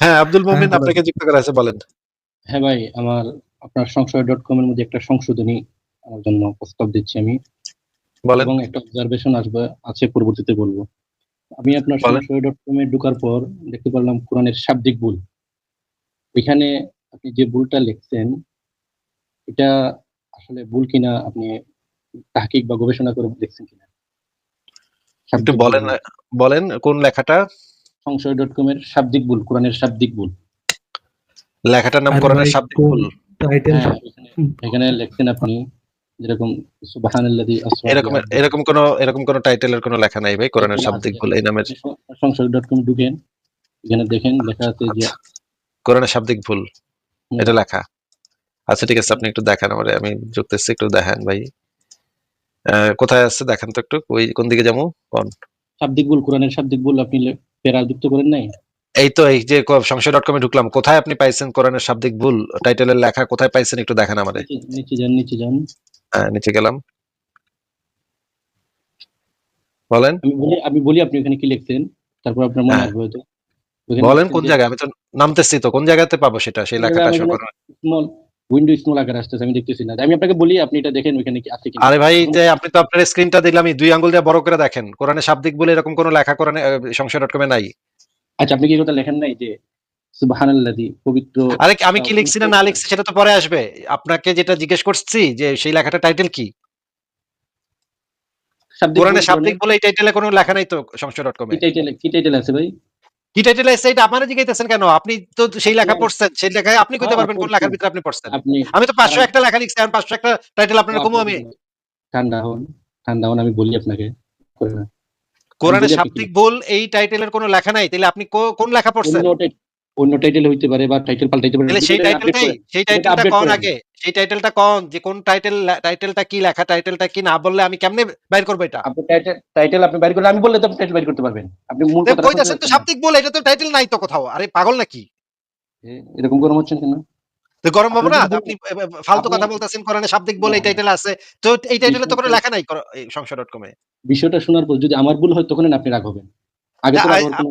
হ্যাঁ আব্দুল হ্যাঁ, মোমিন বলেন। আপনাকে যুক্ত করা আছে বলেন। হ্যাঁ ভাই আমার আপনার সংশয় ডট কম এর মধ্যে একটা সংশোধনী আমার জন্য প্রস্তাব দিচ্ছি আমি। বলেন। এবং একটা অবজারভেশন আসবে আছে পরবর্তীতে বলব। আমি আপনার সংশয় ডট কম এ ঢোকার পর দেখতে পারলাম কোরআনের শাব্দিক ভুল। এখানে আপনি যে ভুলটা লিখছেন এটা আসলে ভুল কিনা আপনি তাহকিক বা গবেষণা করে দেখছেন কিনা? একটু বলেন বলেন কোন লেখাটা। সংশয় ডট কম এর শাব্দিক ভুল কোরআনের শাব্দিক ভুল। লেখাটার নাম কোরআনের শাব্দিক ভুল। হ্যাঁ এখানে- লিখছেন আপনি যেরকম সুবহানাল্লাযী আসরা এরকম এরকম কোন এরকম কোন টাইটেলের কোনো লেখা নাই ভাই কোরআনের এখানে শাব্দিক ভুল এই নামের। সংশয় ডট কম ঢুকেন এখানে দেখেন লেখা আছে যে কোরআনের শাব্দিক ভুল এটা লেখা। আচ্ছা ঠিক আছে আপনি একটু দেখান আমারে আমি যুক্তেছি একটু দেখান ভাই। আহ, কোথায় আছে? দেখান তো একটু ওই কোন দিকে যাব? কোন? শাব্দিক ভুল কোরআনের শাব্দিক ভুল আপনি প্যারা যুক্ত করেন নাই? এই তো এই যে সংশয় ডট কমে ঢুকলাম। কোথায় আপনি পাইছেন কোরআনের শাব্দিক ভুল? টাইটেলের লেখা কোথায় পাইছেন একটু দেখান আমাদের। নিচে- যান নিচে যান। হ্যাঁ, নিচে গেলাম। বলেন। আমি বলি আমি বলি আপনি ওখানে কি লিখছেন তারপর আপনার মনে হ্যাঁ। আসবে হয়তো। বলেন কোন জায়গায়? আমি তো নামতেছি তো কোন জায়গাতে পাবো সেটা? সেই লেখাটা এখানে। স্মল উইন্ডো স্মল আকার আসতেছে আমি দেখতেছি না। আমি আপনাকে বলি আপনি এটা দেখেন ওখানে কি আছে কিনা। আরে ভাই যে আপনি তো আপনার স্ক্রিনটা দিলামই দুই আঙ্গুল দিয়ে বড় করে দেখেন। কোরআনে শাব্দিক বলে এরকম কোনো লেখা কোরআনে সংশয় ডট কমে নাই। আচ্ছা আপনি কি কথা লেখেন নাই যে সুবহানাল্লাযী পবিত্র আরে আমি কি লিখছি না না লিখছি সেটা তো পরে আসবে। আপনাকে যেটা জিজ্ঞেস করছি যে সেই লেখাটা টাইটেল কি? কোরআনে শাব্দিক বলে এই টাইটেলে কোনো লেখা নাই তো সংশয় ডট কমে কি টাইটেল কি টাইটেল আছে ভাই? কি টাইটেল আছে এটা আপনারা কেন? আপনি তো সেই লেখা পড়ছেন সেই লেখায় আপনি কইতে হ্যাঁ, পারবেন কোন লেখার ভিতরে আপনি পড়ছেন। আমি তো পাঁচশো কারণ- একটা লেখা লিখছি আর পাঁচশো একটা টাইটেল আপনার কমু আমি। ঠান্ডা হন ঠান্ডা হন আমি বলি আপনাকে। কোরআনের শাব্দিক ভুল এই টাইটেলের কোনো লেখা নাই তাহলে আপনি কোন লেখা পড়ছেন? অন্য টাইটেল হইতে পারে বা টাইটেল পাল্টাইতে পারে। তাহলে সেই টাইটেলটাই সেই টাইটেলটা কোন আগে? সেই টাইটেলটা কোন যে কোন টাইটেল টাইটেলটা কি লেখা টাইটেলটা কি না বললে আমি কেমনে বাইর করব এটা? আপনি টাইটেল টাইটেল আপনি বাইর করলে আমি বললে তো আপনি টাইটেল বাইর করতে পারবেন। আপনি মূল তো কথাটা কইতাছেন তো শাব্দিক ভুল এটা তো টাইটেল নাই তো কোথাও। আরে পাগল নাকি? এরকম গরম হচ্ছেন কেন? তো গরম বাবু না? আপনি ফালতু কথা বলতেছেন কোরআনে শাব্দিক বলে এই টাইটেল আছে। তো এই টাইটেলে তো কোনো লেখা নাই সংশয় ডট কমে বিষয়টা শোনার পর যদি আমার ভুল হয় তখন আপনি রাগ হবেন।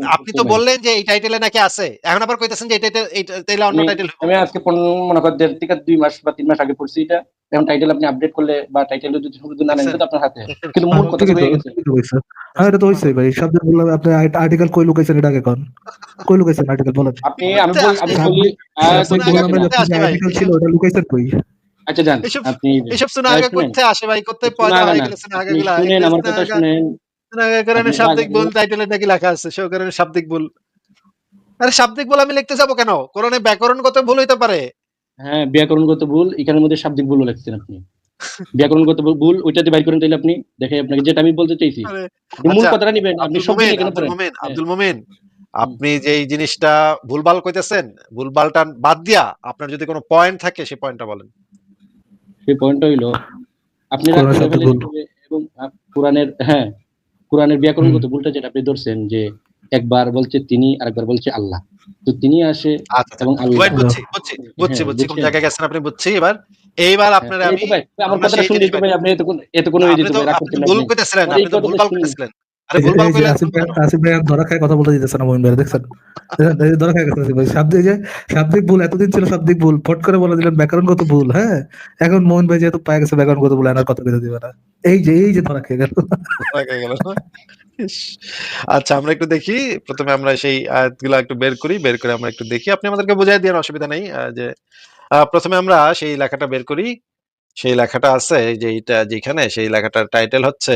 আপনি তো বললেন যে এই টাইটেলে নাকি আছে। এখন আবার কইতাছেন যে এই টাইটেল এই তাইলে অন্য টাইটেল আমি আজকে মনে করেন দেড় থেকে দুই মাস বা তিন মাস আগে পড়ছি এটা। এখন টাইটেল আপনি আপডেট করলে বা টাইটেল যদি শুধু না নেন আচ্ছা। আপনার হাতে। কিন্তু মূল কথা হয়ে গেছে। হ্যাঁ এটা তো হইছে ভাই। শব্দ বললাম আপনি আর্টিকেল কই লুকাইছেন এটা আগে কোন? কই লুকাইছেন আর্টিকেল বলেন। আপনি আমি বল- আমি বলি। আর্টিকেল ছিল ওটা লুকাইছেন কই? আচ্ছা যান। এসব- আপনি এসব শোনা আগে। করতে আসে ভাই করতে আগে গেলে শোনা আগে গুলা শুনেন আমার কথা শুনেন। কোরআনের আপনি শাব্দিক ভুল টাইটেলে নাকি লেখা আছে সে কোরআনের শাব্দিক ভুল। আরে শাব্দিক ভুল আমি লিখতে যাব কেন? কোরআনে ব্যাকরণগত ভুল হইতে পারে। হ্যাঁ ব্যাকরণগত ভুল এখানের মধ্যে শাব্দিক ভুল লিখছেন আপনি। ব্যাকরণগত ভুল ওইটাতে বাইর করেন তাহলে আপনি দেখে আপনাকে যেটা আমি বলতে চাইছি। মূল আচ্ছা, কথাটা নিবেন আপনি আব্দুল সব মোমেন কেন আব্দুল পড়েন মোমেন হ্যাঁ। আব্দুল মোমেন আপনি যে এই জিনিসটা ভুলভাল কইতেছেন ভুলভালটা বাদ দিয়া আপনার যদি কোনো পয়েন্ট থাকে সেই পয়েন্টটা বলেন। সেই পয়েন্টটা হইল আপনি। এবং কোরআনের হ্যাঁ কোরআনের ব্যাকরণগত ভুলটা যেটা আপনি ধরছেন যে একবার বলছে তিনি আরেকবার বলছে আল্লাহ। তো তিনি আসে আচ্ছা এবং আল্লাহ বুঝছি বুঝছি বুঝছি হ্যাঁ, বুঝছি কোন জায়গায় গেছেন আপনি? বুঝছি এবার এইবার আপনার হ্যাঁ, আমি আমার ভাই আপনি এত কোন এত কোনো আপনি তো ভুল ধরা খায় কথা বলতে দিতেছে না মোহিন ভাই দেখছেন? ধরা খায় ভাই শাব্দিক যে শাব্দিক ভুল এতদিন ছিল শাব্দিক ভুল। ফট করে বলে দিলেন ব্যাকরণগত ভুল হ্যাঁ? এখন মোহন ভাই যেহেতু পায় গেছে ব্যাকরণগত ভুল কথা দিবে না। এই যে এই যে ধরা খেয়ে গেল। আচ্ছা আমরা একটু দেখি। প্রথমে আমরা সেই আয়াতগুলো একটু বের করি বের করে আমরা একটু দেখি। আপনি আমাদেরকে বোঝাই দেন অসুবিধা নেই যে প্রথমে আমরা সেই লেখাটা বের করি। সেই লেখাটা আছে যে এইটা যেখানে সেই লেখাটার টাইটেল হচ্ছে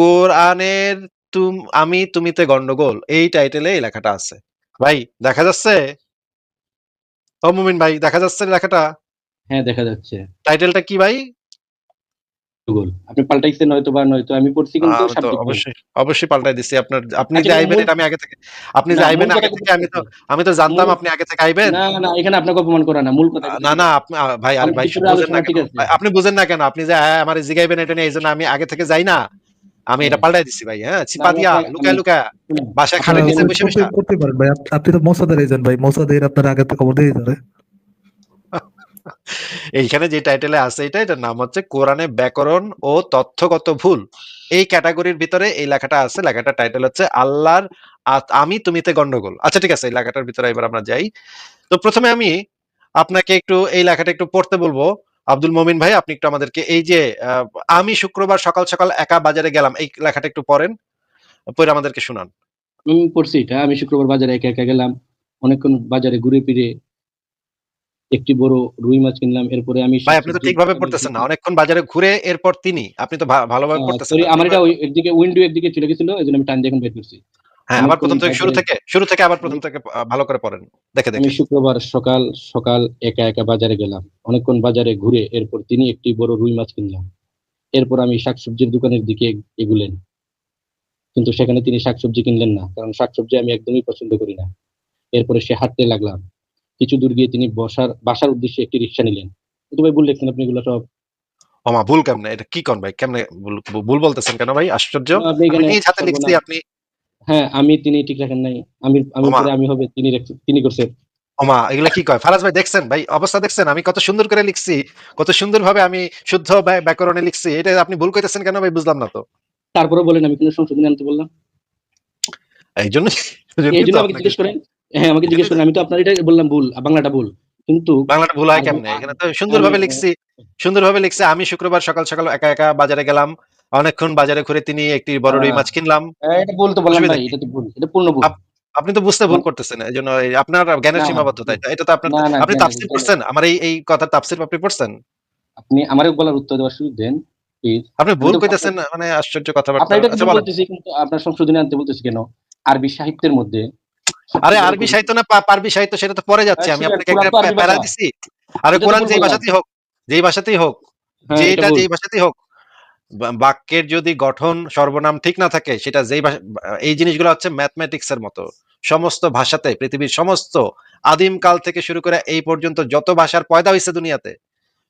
কোরআনের তুম আমি তুমিতে গন্ডগোল এই টাইটেলে এই লেখাটা আছে। ভাই দেখা যাচ্ছে? ও মুমিন ভাই দেখা যাচ্ছে লেখাটা? হ্যাঁ দেখা যাচ্ছে। টাইটেলটা কি ভাই? আপনি পাল্টাইছেন হয়তো বা নয়তো আমি পড়ছি কিন্তু অবশ্যই অবশ্যই পাল্টাই দিছি। আপনার আপনি আচ্ছা, যে আইবেন এটা আমি আগে থেকে আপনি না, যে আইবেন আগে থেকে আমি তো আমি তো জানতাম আপনি আগে থেকে আইবেন। না না এখানে আপনাকে অপমান করা না মূল কথা না না আপনি ভাই আরে ভাই বুঝেন না আপনি বুঝেন না কেন? আপনি যে হ্যাঁ আমার জিগাইবেন এটা নিয়ে এই জন্য আমি আগে থেকে যাই না। আমি এটা হ্যাঁ। পাল্টাই দিছি ভাই হ্যাঁ? চিপা দিয়া লুকায় লুকায় বাসায় খাটের নিচে বসে বসে। করতে পারেন ভাই। আপনি তো মৌসাদের এজেন্ট ভাই মৌসাদের আপনার আগে থেকে খবর দিয়ে দিতে এইখানে যে টাইটেলে আছে এটা এটার নাম হচ্ছে কোরআনে ব্যাকরণ ও তথ্যগত ভুল। এই ক্যাটাগরির ভিতরে এই লেখাটা আছে লেখাটার টাইটেল হচ্ছে আল্লাহর আমি তুমিতে গন্ডগোল। আচ্ছা ঠিক আছে এই লেখাটার ভিতরে এবার আমরা যাই। তো প্রথমে আমি আপনাকে একটু এই লেখাটা একটু পড়তে বলব। আব্দুল মমিন ভাই আপনি একটু আমাদেরকে এই যে আমি শুক্রবার সকাল সকাল একা বাজারে গেলাম এই লেখাটা একটু পড়েন পরে আমাদেরকে শোনান। আমি পড়ছি এটা। আমি শুক্রবার বাজারে একা একা গেলাম অনেকক্ষণ বাজারে ঘুরে ফিরে একটি বড় রুই মাছ কিনলাম এরপরে আমি ভাই আপনি তো ঠিকভাবে পড়তেছেন না। অনেকক্ষণ বাজারে ঘুরে এরপর তিনি আপনি তো ভালোভাবে পড়তেছেন আমার এটা ওই একদিকে উইন্ডো একদিকে চলে গেছিল এই জন্য আমি টান দিয়ে এখন বের করছি। হ্যাঁ আবার প্রথম থেকে শুরু থেকে শুরু থেকে আবার প্রথম থেকে ভালো করে পড়েন। দেখে আমি দেখে শুক্রবার সকাল সকাল একা একা বাজারে গেলাম। অনেকক্ষণ বাজারে ঘুরে এরপর তিনি একটি বড় রুই মাছ কিনলাম এরপর আমি শাকসবজির দোকানের দিকে এগুলেন। কিন্তু সেখানে তিনি শাকসবজি কিনলেন না কারণ শাকসবজি আমি একদমই পছন্দ করি না। এরপরে সে হাঁটতে লাগলাম। কিছু দূর গিয়ে তিনি বসার বাসার উদ্দেশ্যে একটি রিক্সা নিলেন। কিন্তু ভাই ভুল লিখছেন আপনি এগুলো সব? ওমা ভুল কেমনে? এটা কি কোন ভাই? কেমনে ভুল ভুল বলতেছেন কেন ভাই? আশ্চর্য। আমি নিজ হাতে লিখছি আপনি হ্যাঁ আমি তিনি ঠিক রাখেন নাই। আমি আমি। পরে আমি হবে তিনি রেখ- তিনি করছেন ওমা এগুলা কি কয়? ফারাজ ভাই দেখছেন ভাই? অবস্থা দেখছেন? আমি কত সুন্দর করে লিখছি কত সুন্দর ভাবে আমি শুদ্ধ ব্যাকরণে লিখছি। এটা আপনি ভুল কইতেছেন কেন ভাই? বুঝলাম না তো। তারপরে বলেন আমি কোনো সংশোধনী আনতে বললাম। এই জন্য এই জন্য আমাকে জিজ্ঞেস করেন। হ্যাঁ আমাকে জিজ্ঞেস করেন। আমি তো আপনার এটা বললাম ভুল বাংলাটা ভুল। কিন্তু বাংলাটা ভুল হয় কেমনে? এখানে তো সুন্দরভাবে লিখছি। সুন্দরভাবে লিখছি। আমি শুক্রবার সকাল সকাল একা একা বাজারে গেলাম। অনেকক্ষণ বাজারে ঘুরে তিনি একটি বড় রুই মাছ কিনলাম। হ্যাঁ, এটা ভুল তো বললাম ভাই এটা তো ভুল এটা পূর্ণ ভুল আপনি তো বুঝতে ভুল করতেছেন এই জন্য আপনার জ্ঞানের সীমাবদ্ধতা এটা এটা তো আপনার আপনি তাফসির পড়ছেন আমার এই এই কথার তাফসির আপনি পড়ছেন? আপনি আমারে বলার উত্তর দেওয়ার সুযোগ দেন প্লিজ আপনি ভুল কইতেছেন মানে আশ্চর্য কথাবার্তা আচ্ছা বলেন। বলতেছি কিন্তু আপনার সংশোধনী আনতে বলতেছি কেন? আরবি সাহিত্যের মধ্যে আরে আরবি সাহিত্য না পারবি সাহিত্য সেটা তো পরে যাচ্ছে আমি আপনাকে একটা প্যারা দিছি। আরে কোরআন যেই ভাষাতেই হোক যেই ভাষাতেই হোক হ্যাঁ, যেটা যেই ভাষাতেই হোক বাক্যের যদি গঠন সর্বনাম ঠিক না থাকে সেটা যেই এই জিনিসগুলো হচ্ছে ম্যাথমেটিক্স এর মতো। সমস্ত ভাষাতে পৃথিবীর সমস্ত আদিম কাল থেকে শুরু করে এই পর্যন্ত যত ভাষার পয়দা হয়েছে দুনিয়াতে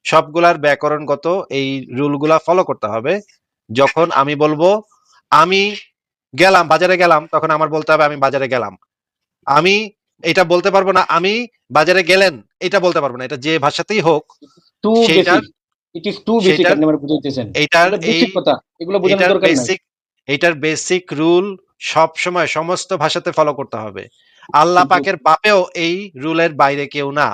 সবগুলার ব্যাকরণগত এই রুলগুলা ফলো করতে হবে। যখন আমি বলব আমি গেলাম বাজারে গেলাম তখন আমার বলতে হবে আমি বাজারে গেলাম। আমি এটা বলতে পারব না আমি বাজারে গেলেন এটা বলতে পারব না। এটা যে ভাষাতেই হোক টু সেইটার- basic it is too basic আপনি আমার বুঝাইতেছেন। এই কথা এগুলো বোঝানোর দরকার নাই। এটার বেসিক রুল সব সময় সমস্ত ভাষাতে ফলো করতে হবে। আল্লাহ পাকের বাপেও এই রুলের বাইরে কেউ না।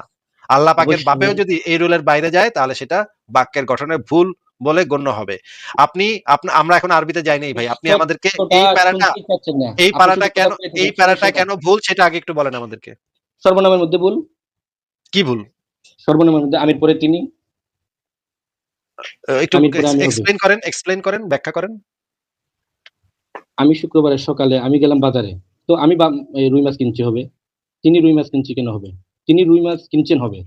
আল্লাহ পাকের বাপেও যদি এই রুলের বাইরে যায় তাহলে সেটা বাক্যের ভুল বলে গণ্য হবে। আপনি আমরা এখন আরবিতে যাই নাই ভাই। আপনি আমাদেরকে এই প্যারাটা। এই প্যারাটা কেন এই প্যারাটা কেন ভুল সেটা আগে একটু বলেন আমাদেরকে। সর্বনামের মধ্যে ভুল? কি ভুল? সর্বনামের মধ্যে আমির পরে তিনি। একটু এক্সপ্লেন করেন এক্সপ্লেন করেন ব্যাখ্যা করেন। আমি শুক্রবারের সকালে আমি গেলাম বাজারে। তো আমি রুই মাছ কিনছি হবে। তিনি রুই মাছ কিনছি কেন হবে? তিনি রুই মাছ কিনছেন হবে।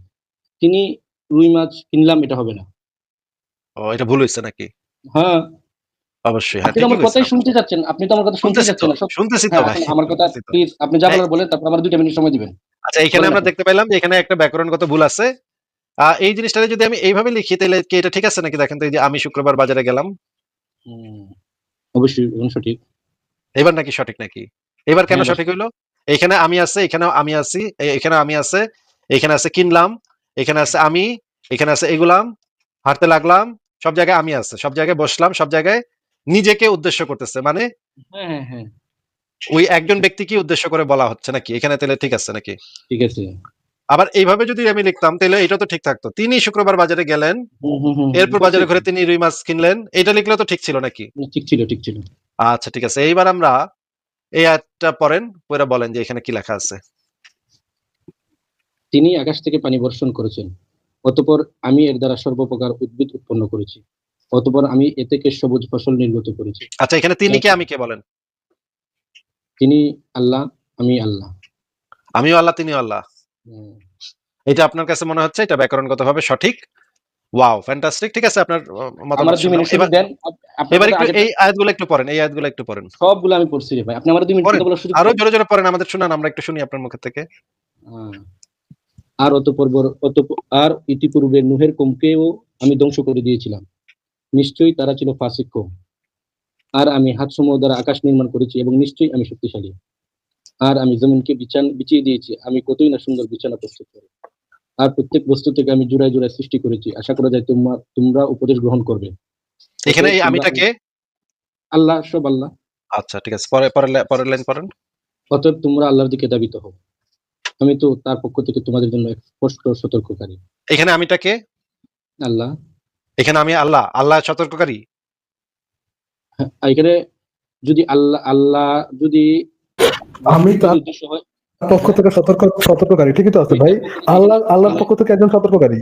তিনি রুই মাছ কিনলাম এটা হবে না। ও এটা ভুল হয়েছে নাকি? হ্যাঁ। অবশ্যই হ্যাঁ আপনি আমার কথাই শুনতে যাচ্ছেন আপনি তো আমার কথা শুনতে শুনতেছি তো যাচ্ছেন না শুনতেছি তো হ্যাঁ, ভাই আমার কথা প্লিজ আপনি যা। বলার বলেন তারপর আমার দুইটা মিনিট সময় দিবেন। আচ্ছা এখানে আমরা দেখতে পেলাম যে এখানে একটা ব্যাকরণগত ভুল আছে। এই জিনিসটা যদি আমি এইভাবে লিখি তাহলে কি এটা ঠিক আছে নাকি দেখেন তো এই যে আমি শুক্রবার বাজারে গেলাম? অবশ্যই এখন সঠিক। এবার নাকি সঠিক নাকি? এবার কেন হ্যাঁ, সঠিক হইল? এখানে আমি আছে এখানেও আমি আছি এখানে আমি আছে এখানে আছে কিনলাম এখানে আছে আমি এখানে আছে এগুলাম হাঁটতে লাগলাম সব জায়গায় আমি আছে সব জায়গায় বসলাম সব জায়গায় নিজেকে উদ্দেশ্য করতেছে মানে হ্যাঁ হ্যাঁ। ওই একজন ব্যক্তিকে উদ্দেশ্য করে বলা হচ্ছে নাকি? এখানে তাহলে ঠিক আছে নাকি? ঠিক আছে। আবার এইভাবে যদি আমি লিখতাম তাহলে এটা তো ঠিক থাকতো। তিনি শুক্রবার বাজারে গেলেন এরপর বাজারে ঘুরে তিনি রুই মাছ কিনলেন এটা লিখলে তো ঠিক ছিল নাকি? ঠিক ছিল ঠিক ছিল। আচ্ছা ঠিক আছে। এইবার আমরা এই আয়াতটা পড়েন পরে বলেন যে এখানে কি লেখা আছে। তিনি আকাশ থেকে পানি বর্ষণ করেছেন অতপর আমি এর দ্বারা সর্বপ্রকার উদ্ভিদ উৎপন্ন করেছি অতপর আমি এ থেকে সবুজ ফসল নির্গত করেছি। আচ্ছা এখানে তিনি কে আমি কে বলেন? তিনি আল্লাহ আমি আল্লাহ। আমিও আল্লাহ তিনিও আল্লাহ। এটা আপনার কাছে মনে হচ্ছে? এটা ব্যাকরণগত ভাবে সঠিক? Wow fantastic. ঠিক আছে আপনার মতামত দেন এবার একটু এই আয়াতগুলো একটু পড়েন এই আয়াতগুলো একটু পড়েন। সবগুলো আমি পড়ছি রে ভাই। আপনি আমার দুই মিনিট পড়েন। কথা বলার সুযোগ আরও জোরে জোরে পড়েন আমাদের শুনান আমরা একটু শুনি আপনার মুখ থেকে। হ্যাঁ। আর অতপর বর- অতপ- আর ইতিপূর্বে নুহের কমকেও আমি ধ্বংস করে দিয়েছিলাম। নিশ্চয়ই তারা ছিল ফাসিক আর আমি হাত সমূহ দ্বারা আকাশ নির্মাণ করেছি এবং নিশ্চয়ই আমি শক্তিশালী। আর আমি জমিনকে বিছান বিছিয়ে দিয়েছি আমি কতই না সুন্দর বিছানা প্রস্তুত করি। আর প্রত্যেক বস্তু থেকে আমি জোড়ায় জোড়ায় সৃষ্টি করেছি। আশা করা যায় তোমরা তোমরা উপদেশ গ্রহণ করবে। এখানে আমিটাকে আল্লাহ সব আল্লাহ। আচ্ছা ঠিক আছে। পরে পরের লাইন পড়েন। অতএব তোমরা আল্লাহর দিকে দাবিত হও। আমি তো তার পক্ষ থেকে তোমাদের জন্য এক স্পষ্ট সতর্ককারী। এখানে আমিটাকে আল্লাহ। এখানে আমি আল্লাহ। আল্লাহ সতর্ককারী? হ্যাঁ, এখানে যদি আল্লাহ আল্লাহ যদি আমি তার পক্ষ থেকে সতর্ক সতর্ককারী ঠিকই তো আছে ভাই? আল্লাহ আল্লাহর পক্ষ থেকে একজন সতর্ককারী।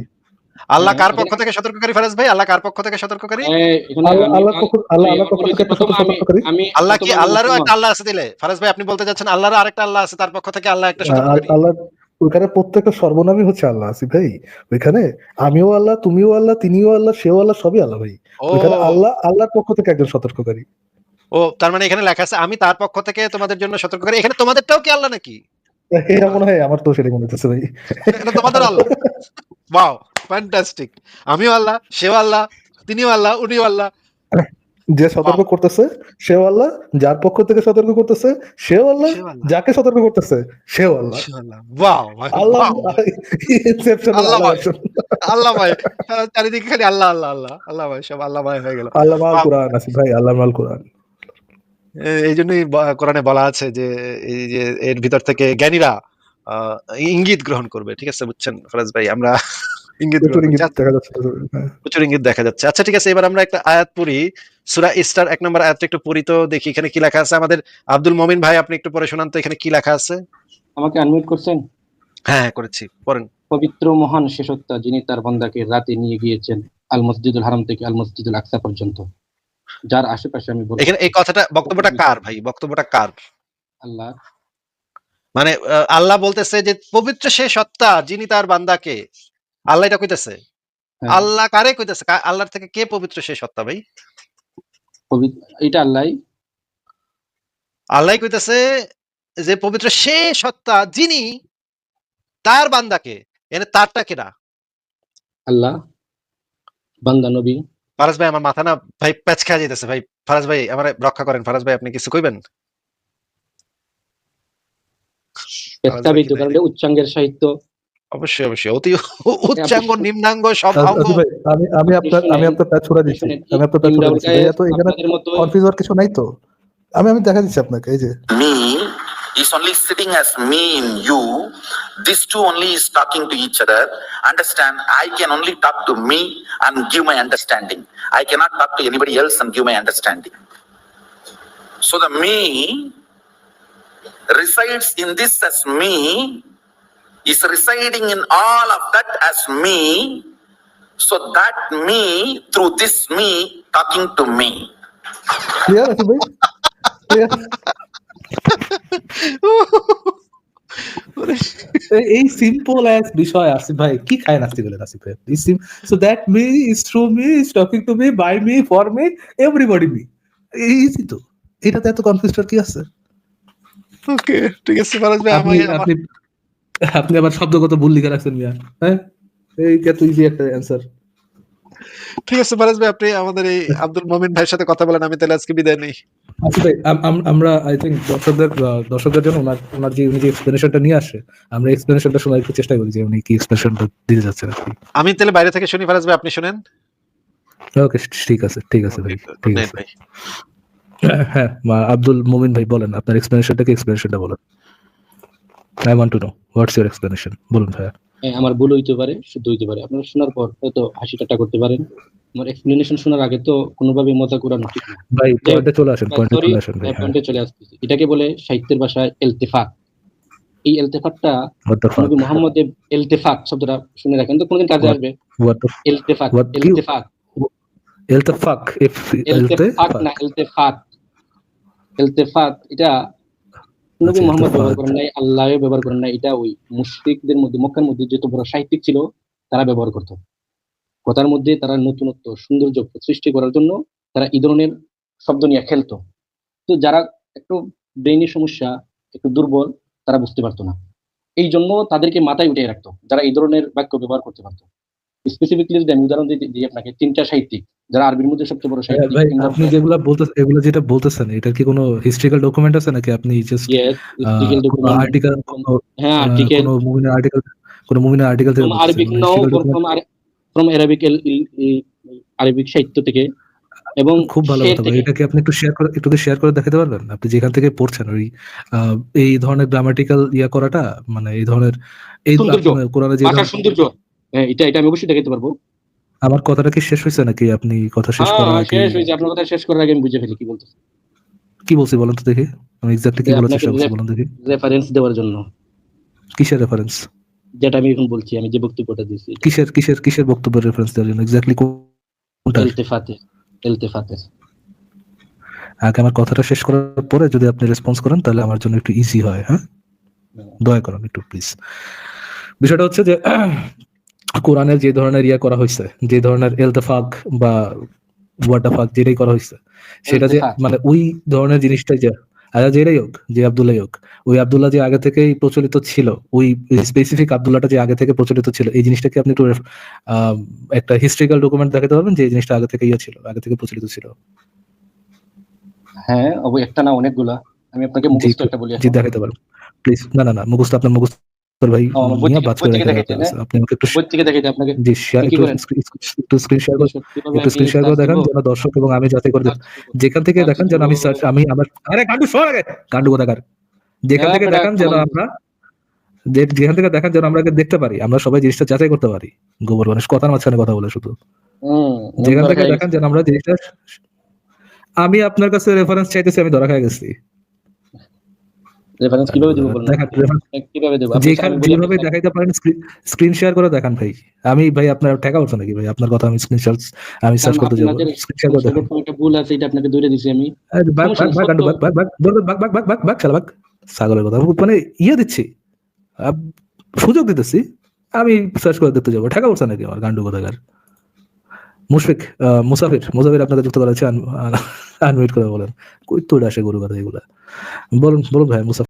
আল্লাহ কার হ্যাঁ, পক্ষ থেকে সতর্ককারী ফারাজ ভাই? আল্লাহ কার পক্ষ থেকে সতর্ককারী? আল্লাহ পক্ষ আল্লাহ আমি- পক্ষ থেকে একটা সতর্ককারী। আমি আল্লাহ কি আল্লাহরও একটা আল্লাহ আছে দিলে? ফারাজ ভাই আপনি বলতে চাচ্ছেন আল্লাহরও আরেকটা আল্লাহ আছে তার পক্ষ থেকে আল্লাহ একটা সতর্ককারী। আল্লাহ ওইখানে প্রত্যেকটা সর্বনামই হচ্ছে আল্লাহ আসি ভাই। ওইখানে আমিও আল্লাহ তুমিও আল্লাহ তিনিও আল্লাহ সেও আল্লাহ সবই আল্লাহ ভাই। ওইখানে আল্লাহ আল্লাহর পক্ষ থেকে একজন সতর্ককারী। ও তার মানে এখানে লেখা আছে আমি তার পক্ষ থেকে তোমাদের জন্য সতর্ককারী এখানে তোমাদেরটাও কি আল্লাহ নাকি? এটা মনে হয় আমার তো সেটাই মনে হচ্ছে ভাই। এটা তোমাদের আল্লাহ। ওয়াও ফ্যান্টাস্টিক আমিও আল্লাহ সেও আল্লাহ তিনিও আল্লাহ উনিও আল্লাহ। যে সতর্ক করতেছে সেও আল্লাহ যার পক্ষ থেকে সতর্ক করতেছে সেও আল্লাহ যাকে সতর্ক করতেছে সেও আল্লাহ। আল্লাহ। ওয়াও আল্লাহ আল্লাহ ভাই। ভাই। চারিদিকে খালি আল্লাহ আল্লাহ আল্লাহ আল্লাহ ভাই সব আল্লাহ ভাই হয়ে গেল। আল্লাহ মাল কোরআন আসি ভাই আল্লাহ মাল কোরআন। এই জন্যই কোরআনে বলা আছে যে এই যে এর ভিতর থেকে জ্ঞানীরা ইঙ্গিত গ্রহণ করবে। ঠিক আছে বুঝছেন ফরাজ ভাই? আমরা ইঙ্গিত প্রচুর ইঙ্গিত দেখা যাচ্ছে। আচ্ছা ঠিক আছে এবার আমরা একটা আয়াত পড়ি। সুরা ইস্টার এক নম্বর আয়াতটা একটু পড়ি তো দেখি এখানে কি লেখা আছে? আমাদের আব্দুল মমিন ভাই আপনি একটু পড়ে শোনান তো এখানে কি লেখা আছে? আমাকে আনমিউট করছেন? হ্যাঁ হ্যাঁ করেছি পড়েন। পবিত্র মহান শেষত্তা যিনি তার বান্দাকে রাতে নিয়ে গিয়েছেন আল মসজিদুল হারাম থেকে আল মসজিদুল আকসা পর্যন্ত। যার আশেপাশে আমি বলি এখানে এই কথাটা বক্তব্যটা কার ভাই? বক্তব্যটা কার? আল্লাহ। মানে আল্লাহ বলতেছে যে পবিত্র সে সত্তা যিনি তার বান্দাকে আল্লাহ এটা কইতেছে? হ্যাঁ, আল্লাহ কারে কইতেছে? আল্লাহর থেকে কে পবিত্র সে সত্তা ভাই? পবিত্র- এটা আল্লাহ। আল্লাহ কইতেছে যে পবিত্র সে সত্তা যিনি তার বান্দাকে এনে তারটা কেনা আল্লাহ। বান্দা নবী। ফারাজ ভাই আমার মাথা না ভাই প্যাচ খেয়ে যেতেছে ভাই। ফারাজ ভাই আমার রক্ষা করেন। ফারাজ ভাই আপনি কিছু কইবেন? প্রস্তাবিত কারণ উচ্চাঙ্গের সাহিত্য। অবশ্যই অবশ্যই। অতি উচ্চাঙ্গ নিম্নাঙ্গ সব অঙ্গ। আমি আমি আপনার আমি আপনার প্যাচ ছুড়ে দিচ্ছি আমি আপনার প্যাচ ছুড়ে দিচ্ছি এত এখানে কনফিউজ হওয়ার কিছু নাই তো? আমি আমি দেখা দিচ্ছি আপনাকে এই যে। is only sitting as me in you. These two only is talking to each other. Understand, I can only talk to me and give my understanding. I cannot talk to anybody else and give my understanding. So the me resides in this as me, is residing in all of that as me. So that me, through this me, talking to me. Yeah, that's a bit. Yeah. এই simple as বিষয় আসিফ ভাই কি খায় নাস্তি বলে আসিফ ভাই? So that me is through me is talking to me by me for me everybody me easy তো। এটাতে এত কনফিউজ কি আছে? ওকে ঠিক আছে ফারাজ ভাই আপনি আমি আপনি আপনি আবার শব্দগত ভুল লিখে রাখছেন মিয়া হ্যাঁ? এই এত ইজি একটা অ্যান্সার ঠিক আছে ফারাজ ভাই আপনি আমাদের এই আব্দুল মমিন ভাইয়ের সাথে কথা বলেন আমি তাহলে আজকে বিদায় নেই। আচ্ছা আম- আম- আমরা আই থিঙ্ক দর্শকদের দর্শকদের জন্য ওনার ওনার যে উনি যে এক্সপ্লেনেশনটা নিয়ে আসে আমরা এক্সপ্লেনেশনটা শোনার একটু চেষ্টা করি যে উনি কি এক্সপ্লেনেশনটা দিতে যাচ্ছেন আমি তাহলে বাইরে থেকে শুনি ফারাজ ভাই আপনি শুনেন? ওকে ঠিক আছে ঠিক আছে ভাই ঠিক আছে। ভাই হ্যাঁ মা- আব্দুল মোমিন ভাই বলেন আপনার এক্সপ্লেনেশনটা কি এক্সপ্লেনেশনটা বলেন। I want to know what's your explanation বলুন ভাইয়া। হ্যাঁ, আমার ভুল হইতে পারে শুদ্ধ হইতে পারে। আপনারা শোনার পর হয়তো হাসি ঠাট্টা করতে পারেন। আমার এক্সপ্লেনেশন শোনার আগে তো কোনোভাবে মজা করানো ঠিক না। ভাই পয়েন্টে চলে আসেন পয়েন্টে চলে আসেন ভাই। হ্যাঁ। পয়েন্টে চলে আসতেছি। এটাকে বলে সাহিত্যের ভাষায় এলতেফাক এই এলতেফাকটা নবী মোহাম্মদ এলতেফাক শব্দটা শুনে রাখেন। তো কোনদিন কাজে আসবে? এলতেফাক এলতেফাক এল দ্য ফাক ইফ এল এলতেফাক না এলতেফাক এলতেফাক এটা নবী আচ্ছা, মোহাম্মদ ব্যবহার করেন নাই আল্লাহ ব্যবহার করেন নাই এটা ওই মুশরিকদের মধ্যে মক্কার মধ্যে যত বড় সাহিত্যিক ছিল তারা ব্যবহার করত। কথার মধ্যে তারা নতুনত্ব সৌন্দর্য সৃষ্টি করার জন্য তারা এই ধরনের শব্দ নিয়ে খেলতো। তো যারা একটু ব্রেনের সমস্যা একটু দুর্বল তারা বুঝতে পারতো না। এই জন্য তাদেরকে মাথায় উঠে রাখতো যারা এই ধরনের বাক্য ব্যবহার করতে পারতো। স্পেসিফিকলি যদি আমি উদাহরণ দিই আপনাকে তিনটা সাহিত্যিক যারা আরবির মধ্যে সবচেয়ে বড় সাহিত্যিক আপনি যেগুলো বলতে এগুলো যেটা বলতেছেন এটা কি কোনো হিস্ট্রিক্যাল ডকুমেন্ট আছে নাকি? আপনি জাস্ট আর্টিকেল হ্যাঁ আর্টিকেল কোনো মুভির আর্টিকেল কোন আর্টিকেল থেকে বলতেছেন Arabic il- il- il- Arabic সাহিত্য থেকে। এবং খুব ভালো কথা ভাই এটা কি আপনি একটু শেয়ার করে একটু শেয়ার করে দেখাতে পারবেন? আপনি যেখান থেকে পড়ছেন ওই এই ধরনের গ্রামাটিক্যাল ইয়া করাটা মানে এই ধরনের এই কোরআনে যে ধরনের- সৌন্দর্য। হ্যাঁ, এটা এটা আমি অবশ্যই দেখাতে পারব। আমার কথাটা কি শেষ হয়েছে নাকি? আপনি কথা শেষ হ্যাঁ করার হ্যাঁ, আগে শেষ হয়েছে। আপনার কথা শেষ করার আগে আমি বুঝে ফেলি কি বলতেছি। কি বলছি বলেন তো দেখি। আমি এক্স্যাক্টলি কি বলার চেষ্টা করছি বলেন দেখি। রেফারেন্স দেওয়ার জন্য। কিসের রেফারেন্স যেটা আমি এখন বলছি আমি যে বক্তব্যটা দিয়েছি। কিসের কিসের কিসের বক্তব্যের রেফারেন্স দেওয়ার জন্য? এক্স্যাক্টলি কোনটা এলতেফাতে এলতেফাতে। আগে আমার কথাটা শেষ করার পরে যদি আপনি রেসপন্স করেন তাহলে আমার জন্য একটু ইজি হয় হ্যাঁ? দয়া করুন একটু প্লিজ বিষয়টা হচ্ছে যে কোরআনের যে ধরনের ইয়া করা হয়েছে যে ধরনের এলতেফাক বা ওয়াটাফাক যেটাই করা হয়েছে সেটা যে মানে ওই ধরনের জিনিসটাই যে আচ্ছা যেটাই হোক যে আব্দুল্লাহ হোক ওই আব্দুল্লাহ যে আগে থেকেই প্রচলিত ছিল ওই স্পেসিফিক আব্দুল্লাহটা যে আগে থেকে প্রচলিত ছিল এই জিনিসটাকে আপনি একটু আহ, একটা হিস্ট্রিক্যাল ডকুমেন্ট দেখাতে পারবেন যে এই জিনিসটা আগে থেকে ইয়ে ছিল আগে থেকে প্রচলিত ছিল। হ্যাঁ একটা না অনেকগুলা। আমি আপনাকে মুখস্থ একটা বলি জি দেখাতে পারেন প্লিজ না না না মুখস্থ আপনার মুখস্থ ভাই বাদ করে। আপনি আমাকে একটু জি শেয়ার একটু স্ক্রিন শেয়ার একটু স্ক্রিন শেয়ার করে দেখান যেন দর্শক এবং আমি যাচাই করে যেখান থেকে দেখান যেন আমি search- আমি আমার আরে আগে। কোথাকার? যেখান থেকে দেখান যেন আমরা যেখান থেকে দেখান যেন আমরা দেখতে পারি। আমরা সবাই জিনিসটা যাচাই করতে পারি। গোবর মানুষ কথার মাঝখানে কথা বলে শুধু। যেখান থেকে খাই। দেখান যেন আমরা জিনিসটা আমি আপনার কাছে রেফারেন্স চাইতেছি আমি ধরা খেয়ে গেছি। রেফারেন্স কীভাবে দিব বলুন? কীভাবে দেব? আপনি যেখানে যেভাবে দেখাইতে পারেন স্ক্রিন শেয়ার করে দেখান ভাই। আমি ভাই আপনার টাকা উঠছে নাকি ভাই? আপনার কথা আমি স্ক্রিন আমি সার্চ করতে যাব। স্ক্রিন শেয়ার করে দেখান। একটা ভুল আছে এটা আপনাকে ধরে দিছি আমি। গান্ডু, বাগ সমস্যা বাগ বাগ বাগ বাগ বাগ বাগ বাগ বাগ শালা বাগ ছাগলের কথা। মানে ইয়ে দিচ্ছি। সুযোগ দিতেছি। আমি সার্চ করে দেখতে যাব। টাকা উঠছে নাকি আমার গান্ডু কোথাকার? মুশফিক মুসাফির মুসাফির আপনাকে যুক্ত করা হচ্ছে আনমিউট করে বলেন। কই তো আসে গরু কথা এগুলা? বলুন বলুন ভাই মুসাফির।